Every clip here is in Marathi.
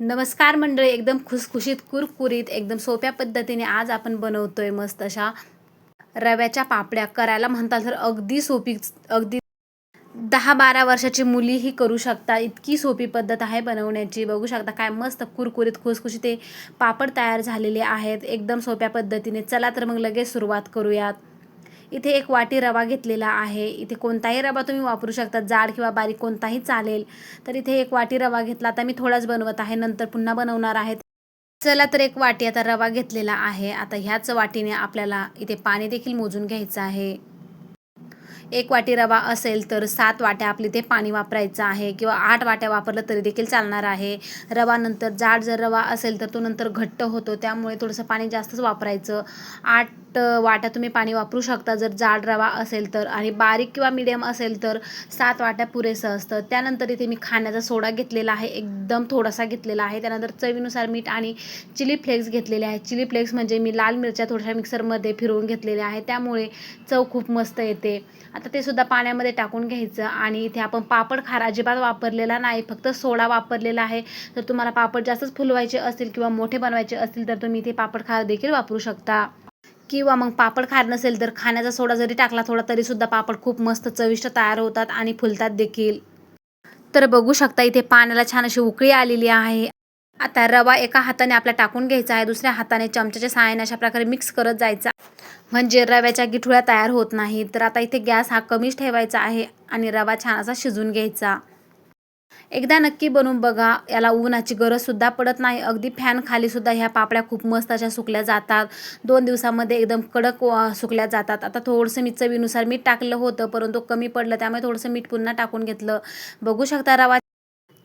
नमस्कार मंडळी एकदम खुसखुशीत कुरकुरीत एकदम सोप्या पद्धतीने आज आपण बनवतोय मस्त अशा रव्याच्या पापड्या. करायला म्हणताल तर अगदी सोपी अगदी दहा बारा वर्षाची मुलीही करू शकता. इतकी सोपी पद्धत आहे बनवण्याची. बघू शकता काय मस्त कुरकुरीत खुसखुशीत ते पापड तयार झालेले आहेत. एकदम सोप्या पद्धतीने. चला तर मग लगेच सुरुवात करूयात. इथे एक वाटी रवा घेतलेला आहे. इथे कोणताही रवा तुम्ही वापरू शकता. जाड किंवा बारीक कोणताही चालेल. तर इथे एक वाटी रवा घेतला आता मी थोडाच बनवत आहे. नंतर पुन्हा बनवणार आहे. चला तर एक वाटी आता रवा घेतलेला आहे. आता ह्याच वाटीने आपल्याला इथे पाणी देखील मोजून घ्यायचं आहे. एक वाटी रवा असेल तर सात वाट्या आपली ते पाणी वापरायचं आहे किंवा आठ वाट्या वापरलं तरी देखील चालणार आहे. रवा नंतर जाड जर रवा असेल तर तो नंतर घट्ट होतो त्यामुळे थोडंसं पाणी जास्तच वापरायचं. आठ वाट्या तुम्ही पाणी वापरू शकता जर जाड रवा असेल तर. आणि बारीक किंवा मीडियम असेल तर सात वाट्या पुरेसं असतं. त्यानंतर इथे मी खाण्याचा सोडा घेतलेला आहे एकदम थोडासा घेतलेला आहे. त्यानंतर चवीनुसार मीठ आणि चिली फ्लेक्स घेतलेले आहे. चिली फ्लेक्स म्हणजे मी लाल मिरच्या थोड्याशा मिक्सरमध्ये फिरवून घेतलेल्या आहे त्यामुळे चव खूप मस्त येते. आता ते सुद्धा पाण्यामध्ये टाकून घ्यायचं आणि इथे आपण पापड खार अजिबात वापरलेला नाही फक्त सोडा वापरलेला आहे. तर तुम्हाला पापड जास्तच फुलवायचे असतील किंवा मोठे बनवायचे असतील तर तुम्ही इथे पापड खार देखील वापरू शकता. किंवा मग पापड खार नसेल तर खाण्याचा सोडा जरी टाकला थोडा तरीसुद्धा पापड खूप मस्त चविष्ट तयार होतात आणि फुलतात देखील. तर बघू शकता इथे पाण्याला छान अशी उकळी आलेली आहे. आता रवा एका हाताने आपला टाकून घ्यायचा आहे दुसऱ्या हाताने चमच्याच्या सहाय्याने अशा प्रकारे मिक्स करत जायचा. म्हणजे रव्याच्या गिठुळ्या तयार होत नाही तर आता इथे गॅस हा कमीच ठेवायचा आहे आणि रवा छान असा शिजून घ्यायचा. एकदा नक्की बनवून बघा. याला उन्हाची गरजसुद्धा पडत नाही. अगदी फॅन खालीसुद्धा ह्या पापड्या खूप मस्त अशा सुकल्या जातात. दोन दिवसामध्ये एकदम कडक सुकल्या जातात. आता थोडंसं मी चवीनुसार मीठ टाकलं होतं परंतु कमी पडलं त्यामुळे थोडंसं मीठ पुन्हा टाकून घेतलं. बघू शकता रवा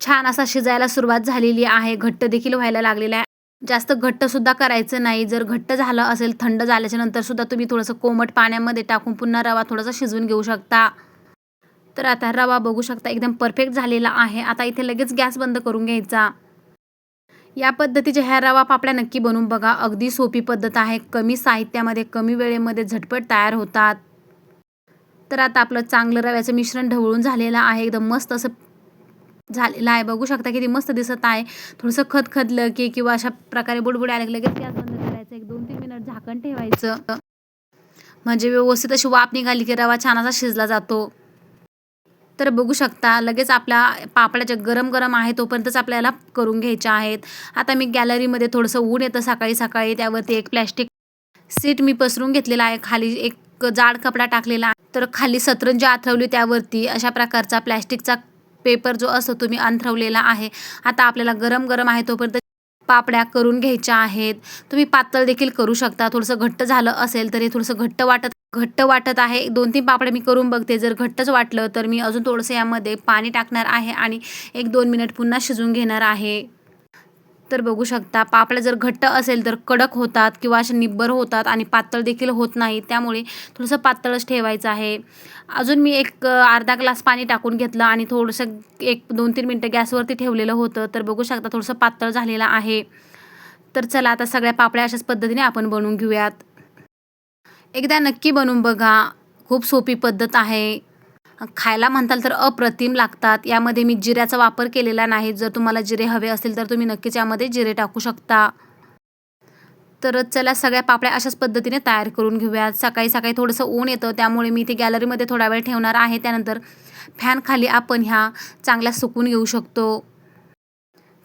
छान असा शिजायला सुरुवात झालेली आहे. घट्ट देखील व्हायला लागलेला आहे. जास्त घट्टसुद्धा करायचं नाही. जर घट्ट झालं असेल थंड झाल्याच्यानंतर सुद्धा तुम्ही थोडंसं कोमट पाण्यामध्ये टाकून पुन्हा रवा थोडासा शिजवून घेऊ शकता. तर आता रवा बघू शकता एकदम परफेक्ट झालेला आहे. आता इथे लगेच गॅस बंद करून घ्यायचा. या पद्धतीच्या ह्या रवा पापड्या नक्की बनवून बघा. अगदी सोपी पद्धत आहे. कमी साहित्यामध्ये कमी वेळेमध्ये झटपट तयार होतात. तर आता आपलं चांगलं रव्याचं मिश्रण ढवळून झालेलं आहे. एकदम मस्त असं झालेला आहे. बघू शकता किती मस्त दिसत आहे. थोडंसं खतखतलं की किंवा अशा प्रकारे बुडबुड आले लगेच गॅस बंद करायचं. एक दोन तीन मिनिट झाकण ठेवायचं. म्हणजे व्यवस्थित अशी वाफ निघाली की रवा छान असा शिजला जातो. तर बघू शकता लगेच आपल्या पापड्याच्या गरम गरम आहे तोपर्यंतच आपल्याला करून घ्यायच्या आहेत. आता मी गॅलरीमध्ये थोडंसं ऊन येतं सकाळी सकाळी. त्यावरती एक प्लॅस्टिक सीट मी पसरून घेतलेला आहे. खाली एक जाड कपडा टाकलेला तर खाली सतरंजी आथरवली त्यावरती. अशा प्रकारचा प्लॅस्टिकचा पेपर जो असतो तुम्ही अंथरवलेला आहे. आता आपल्याला गरम गरम आहे तोपर्यंत पापड्या करून घ्यायच्या आहेत. तुम्ही पातळ देखील करू शकता. थोडंसं घट्ट झालं असेल तरी थोडंसं घट्ट वाटत घट्ट वाटत आहे. दोन तीन पापड्या मी करून बघते. जर घट्टच वाटलं तर मी अजून थोडंसं यामध्ये पाणी टाकणार आहे आणि एक दोन मिनिट पुन्हा शिजवून घेणार आहे. तर बघू शकता पापड्या जर घट्ट असेल तर कडक होतात किंवा असे निब्बर होतात आणि पातळ देखील होत नाही. त्यामुळे थोडंसं पातळच ठेवायचं आहे. अजून मी एक अर्धा ग्लास पाणी टाकून घेतलं आणि थोडंसं एक दोन तीन मिनटं गॅसवरती ठेवलेलं होतं. तर बघू शकता थोडंसं पातळ झालेलं आहे. तर चला आता सगळ्या पापड्या अशाच पद्धतीने आपण बनवून घेऊयात. एकदा नक्की बनवून बघा. खूप सोपी पद्धत आहे. खायला म्हणताल तर अप्रतिम लागतात. यामध्ये मी जिऱ्याचा वापर केलेला नाही. जर तुम्हाला जिरे हवे असतील तर तुम्ही नक्कीच यामध्ये जिरे टाकू शकता. तर चला सगळ्या पापड्या अशाच पद्धतीने तयार करून घेऊयात. सकाळी सकाळी थोडंसं ऊन येतं त्यामुळे मी ते गॅलरीमध्ये थोडा वेळ ठेवणार आहे. त्यानंतर फॅन खाली आपण ह्या चांगल्या सुकून घेऊ शकतो.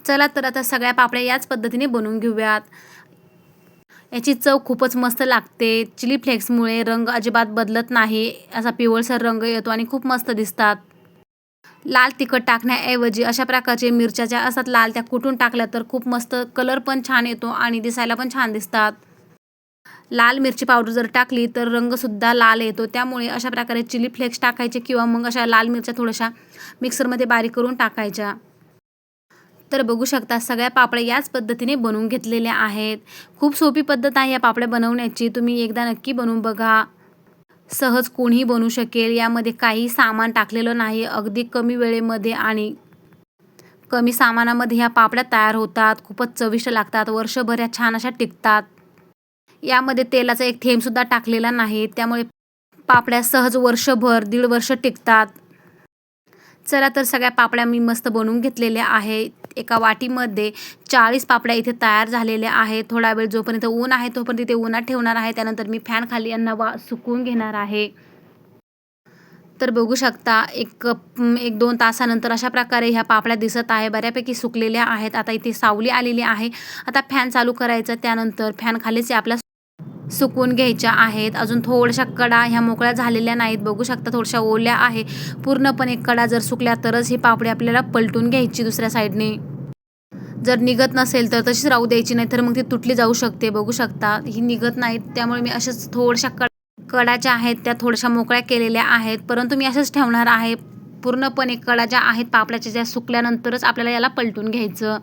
चला तर आता सगळ्या पापड्या याच पद्धतीने बनवून घेऊयात. याची चव खूपच मस्त लागते. चिली फ्लेक्समुळे रंग अजिबात बदलत नाही. असा पिवळसर रंग येतो आणि खूप मस्त दिसतात. लाल तिखट टाकण्याऐवजी अशा प्रकारचे मिरच्या ज्या असतात लाल त्या कुटून टाकल्या तर खूप मस्त कलर पण छान येतो आणि दिसायला पण छान दिसतात. लाल मिरची पावडर जर टाकली तर रंगसुद्धा लाल येतो. त्यामुळे अशा प्रकारे चिली फ्लेक्स टाकायचे किंवा मग अशा लाल मिरच्या थोड्याशा मिक्सरमध्ये बारीक करून टाकायच्या. तर बघू शकता सगळ्या पापड्या याच पद्धतीने बनवून घेतलेल्या आहेत. खूप सोपी पद्धत आहे या पापड्या बनवण्याची. तुम्ही एकदा नक्की बनवून बघा. सहज कोणीही बनवू शकेल. यामध्ये काही सामान टाकलेलं नाही. अगदी कमी वेळेमध्ये आणि कमी सामानामध्ये ह्या पापड्या तयार होतात. खूपच चविष्ट लागतात. वर्षभर या छान अशा टिकतात. यामध्ये तेलाचा एक थेंबसुद्धा टाकलेला नाही. त्यामुळे पापड्या सहज वर्षभर दीड वर्ष टिकतात. चला तर सगळ्या पापड्या मी मस्त बनवून घेतलेल्या आहे एका वाटीमध्ये चाळीस पापड्या इथे तयार झालेल्या आहेत. थोडा वेळ जोपर्यंत ऊन आहे तोपर्यंत इथे उन्हात ठेवणार आहे. त्यानंतर मी फॅन खाली यांना वा सुकवून घेणार आहे. तर बघू शकता एक एक दोन तासानंतर अशा प्रकारे ह्या पापड्या दिसत आहे. बऱ्यापैकी सुकलेल्या आहेत. आता इथे सावली आलेली आहे. आता फॅन चालू करायचं. त्यानंतर फॅन खालीच आपल्या सुकून घ्यायच्या आहेत. अजून थोड्याशा कडा ह्या मोकळ्या झालेल्या नाहीत. बघू शकता थोड्याशा ओल्या आहे. पूर्णपणे कडा जर सुकल्या तरच ही पापडी आपल्याला पलटून घ्यायची दुसऱ्या साईडने. जर निघत नसेल तर तशीच राहू द्यायची नाही तर मग ती तुटली जाऊ शकते. बघू शकता ही निघत नाहीत. त्यामुळे मी अशाच थोड्याशा कड कडाच्या आहेत त्या थोड्याशा मोकळ्या केलेल्या आहेत. परंतु मी अशाच ठेवणार आहे. पूर्णपणे कडा ज्या आहेत पापड्याच्या ज्या सुकल्यानंतरच आपल्याला याला पलटून घ्यायचं.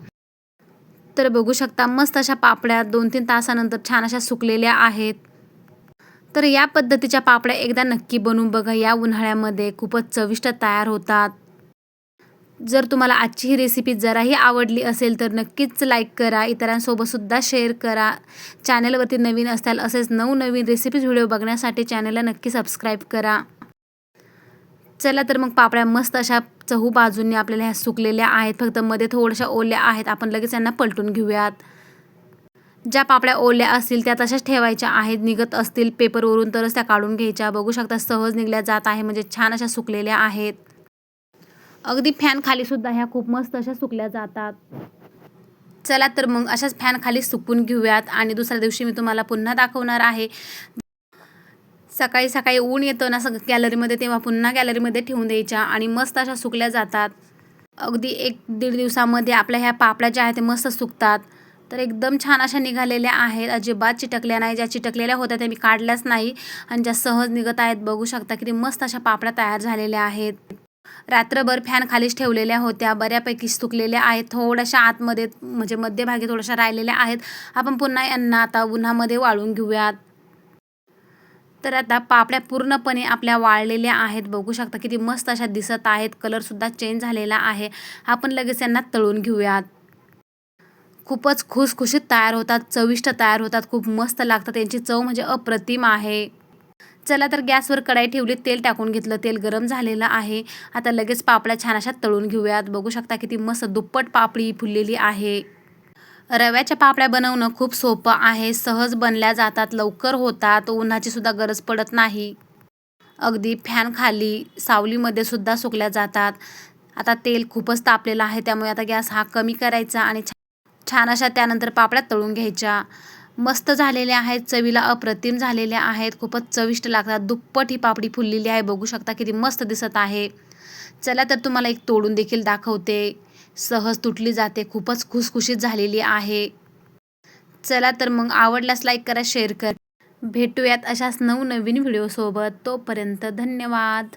तर बघू शकता मस्त अशा पापड्या दोन तीन तासानंतर छान अशा सुकलेल्या आहेत. तर या पद्धतीच्या पापड्या एकदा नक्की बनवून बघा. या उन्हाळ्यामध्ये खूपच चविष्ट तयार होतात. जर तुम्हाला आजची ही रेसिपी जराही आवडली असेल तर नक्कीच लाईक करा. इतरांसोबतसुद्धा शेअर करा. चॅनलवरती नवीन असताल असेच नवनवीन रेसिपीज व्हिडिओ बघण्यासाठी चॅनलला नक्की सबस्क्राईब करा. चला तर मग पापड्या मस्त अशा चहू बाजूंनी आपल्याला ह्या सुकलेल्या आहेत फक्त मध्ये थोड्याशा ओल्या आहेत. आपण लगेच यांना पलटून घेऊयात. ज्या पापड्या ओल्या असतील त्या तशाच ठेवायच्या आहेत. निघत असतील पेपरवरून तरच त्या काढून घ्यायच्या. बघू शकता सहज निघल्या जात आहे म्हणजे छान अशा सुकलेल्या आहेत. अगदी फॅन खाली सुद्धा ह्या खूप मस्त अशा सुकल्या जातात. चला तर मग अशाच फॅन खाली सुकून घेऊयात. आणि दुसऱ्या दिवशी मी तुम्हाला पुन्हा दाखवणार आहे. सकाळी सकाळी ऊन येतं ना सगळं गॅलरीमध्ये तेव्हा पुन्हा गॅलरीमध्ये ठेवून द्यायच्या आणि मस्त अशा सुकल्या जातात. अगदी एक दीड दिवसामध्ये आपल्या ह्या पापड्या ज्या आहेत ते मस्त सुकतात. तर एकदम छान अशा निघालेल्या आहेत. अजिबात चिटकल्या नाही. ज्या चिटकलेल्या होत्या त्या मी काढल्याच नाही. आणि ज्या सहज निघत आहेत बघू शकता किती मस्त अशा पापड्या तयार झालेल्या आहेत. रात्रभर फॅन खालीच ठेवलेल्या होत्या. बऱ्यापैकी सुकलेल्या आहेत. थोड्याशा आतमध्ये म्हणजे मध्यभागी थोड्याशा राहिलेल्या आहेत. आपण पुन्हा यांना आता उन्हामध्ये वाळून घेऊयात. तर आता पापड्या पूर्णपणे आपल्या वाळलेल्या आहेत. बघू शकता किती मस्त अशा दिसत आहेत. कलरसुद्धा चेंज झालेला आहे. आपण लगेच यांना तळून घेऊयात. खूपच खुसखुशीत तयार होतात. चविष्ट तयार होतात. खूप मस्त लागतात. त्यांची चव म्हणजे अप्रतिम आहे. चला तर गॅसवर कढाई ठेवली. तेल टाकून घेतलं. तेल गरम झालेलं आहे. आता लगेच पापड्या छान अशा तळून घेऊयात. बघू शकता किती मस्त दुप्पट पापडी फुललेली आहे. रव्याच्या पापड्या बनवणं खूप सोपं आहे. सहज बनल्या जातात लवकर होतात उन्हाची सुद्धा गरज पडत नाही. अगदी फॅन खाली सावलीमध्ये सुद्धा सुकल्या जातात. आता तेल खूपच तापलेलं आहे त्यामुळे आता गॅस हा कमी करायचा आणि छान अशा त्यानंतर पापड्या तळून घ्यायच्या. मस्त झालेल्या आहेत चवीला अप्रतिम झालेल्या आहेत खूपच चविष्ट लागतात. दुप्पट ही पापडी फुललेली आहे बघू शकता किती मस्त दिसत आहे. चला तर तुम्हाला एक तोडून देखील दाखवते. सहज तुटली जाते. खूपच खुसखुशीत झालेली आहे. चला तर मग आवडल्यास लाईक करा शेअर करा. भेटूयात अशाच नवनवीन व्हिडिओसोबत तोपर्यंत धन्यवाद.